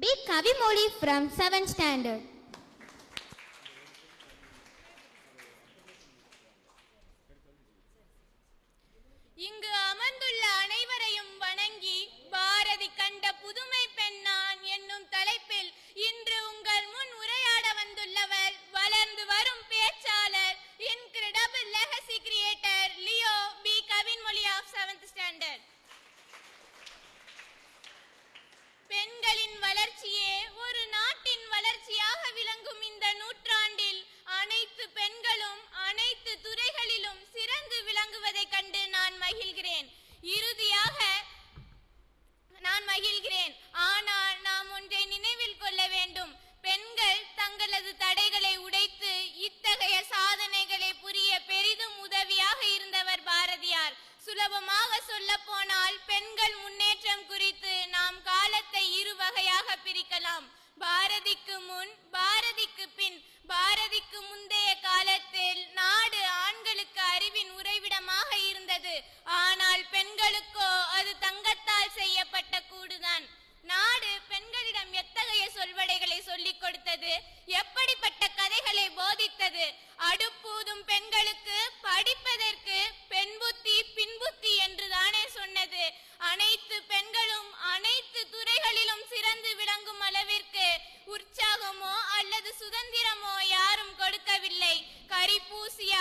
Big Kavi Modi from 7th standard. பாரதிக்கு முன் பாரதிக்கு பின். பாரதிக்கு முந்தைய காலத்தில் நாடு ஆண்களுக்கு அறிவின் உறைவிடமாக இருந்தது. ஆனால் பெண்களுக்கோ அது தங்கத்தால் செய்யப்பட்ட கூடுதான். நாடு பெண்களிடம் எத்தகைய சொல்வடைகளை சொல்லிக் கொடுத்தது? எப்படிப்பட்ட கதைகளை போதித்தது? அடுப்பூதும் பெண்களுக்கு படிப்பதற்கு பெண் புத்தி பின்புத்தி என்று சுதந்திரமோ யாரும் கொடுக்கவில்லை. கரி பூசிய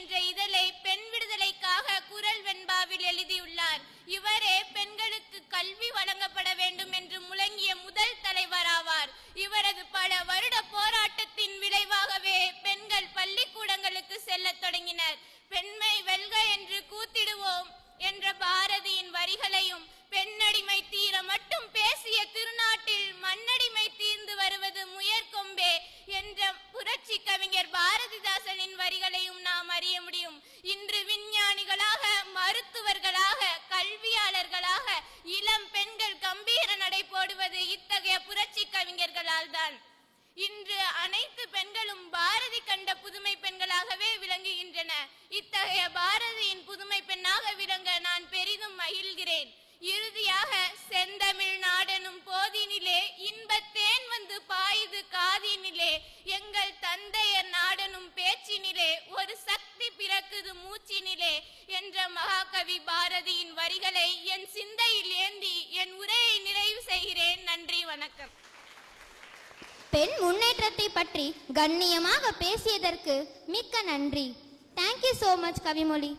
என்ற இதழை பெண் விடுதலைக்காக குரல் வெண்பாவில் எழுதியுள்ளார். இவரே பெண்களுக்கு கல்வி வழங்கப்பட வேண்டும் என்று முழங்கிய முதல் தலைவர் ஆவார். இவரது பல வருட போராட்டத்தின் விளைவாகவே பெண்கள் பள்ளிக்கூடங்களுக்கு செல்ல தொடங்கினர். பெண்மை வெல்க என்று கூத்திடுவோம் என்ற பாரதியின் வரிகளையும் பெண்ணடிமை தீர மட்டும் பேசிய திருநாட்டு கவிஞர்களால் இன்று அனைத்து பெண்களும் பாரதி கண்ட புதுமை பெண்களாகவே விளங்குகின்றன. இத்தகைய பாரதியின் புதுமை பெண்ணாக விளங்க நான் பெரிதும் மகிழ்கிறேன். இறுதியாக செந்தமிழ் நாடனும் போதினிலே இன்பத்தேன் வந்து பாயுது காதினிலே. எங்கள் தந்தையர் நாடனும் பேச்சினிலே ஒரு சக்தி பிறக்குது மூச்சினிலே என்ற மகாகவி பாரதியின் வரிகளை என் சிந்தையில் ஏந்தி என் உரையை நிறைவு செய்கிறேன். நன்றி வணக்கம். பெண் முன்னேற்றத்தை பற்றி கண்ணியமாக பேசியதற்கு மிக்க நன்றி. Thank you so much Kavimozhi.